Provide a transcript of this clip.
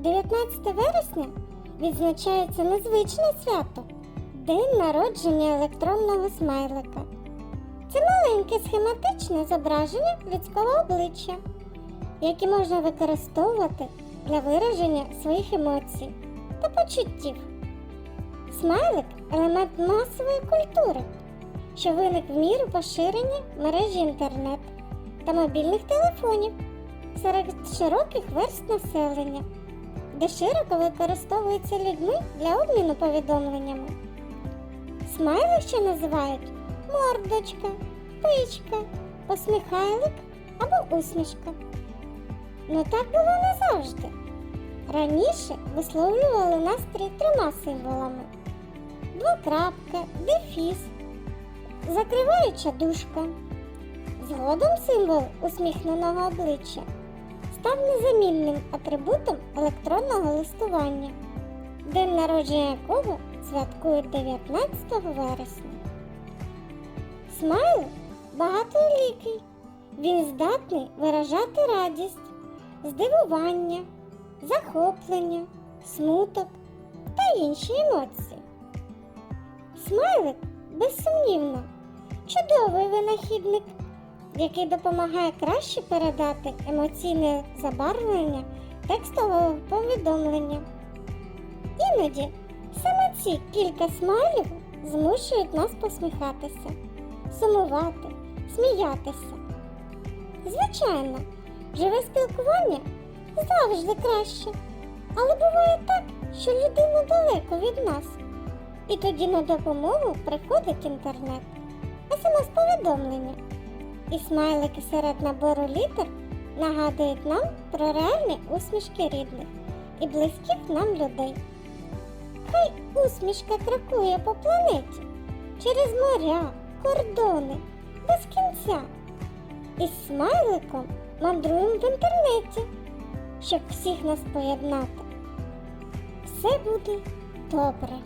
19 вересня відзначається незвичне свято День народження електронного смайлика. Це маленьке схематичне зображення людського обличчя, яке можна використовувати для вираження своїх емоцій та почуттів. Смайлик елемент масової культури, що виник в міру поширення мережі інтернет та мобільних телефонів серед широких верст населення, де широко використовується людьми для обміну повідомленнями. Смайлик називають мордочка, пичка, посміхайлик або усмішка. Ну так було не завжди. Раніше висловлювали настрій трьома символами: двокрапка, дефіс, закриваюча дужка. Згодом символ усміхненого обличчя став незамінним атрибутом електронного листування, день народження якого святкують 19 вересня. Смайл багатолікий. Він здатний виражати радість, здивування, захоплення, смуток та інші емоції. Смайлик, безсумнівно, чудовий винахідник, який допомагає краще передати емоційне забарвлення текстового повідомлення. Іноді саме ці кілька смайлів змушують нас посміхатися, сумувати, сміятися. Звичайно, живе спілкування завжди краще, але буває так, що людина далеко від нас. І тоді на допомогу приходить інтернет, смс-повідомлення. І смайлики серед набору літер нагадують нам про реальні усмішки рідних і близьких нам людей. Хай усмішка крокує по планеті через моря, кордони, без кінця. Із смайликом мандруємо в інтернеті, щоб всіх нас поєднати. Все буде добре.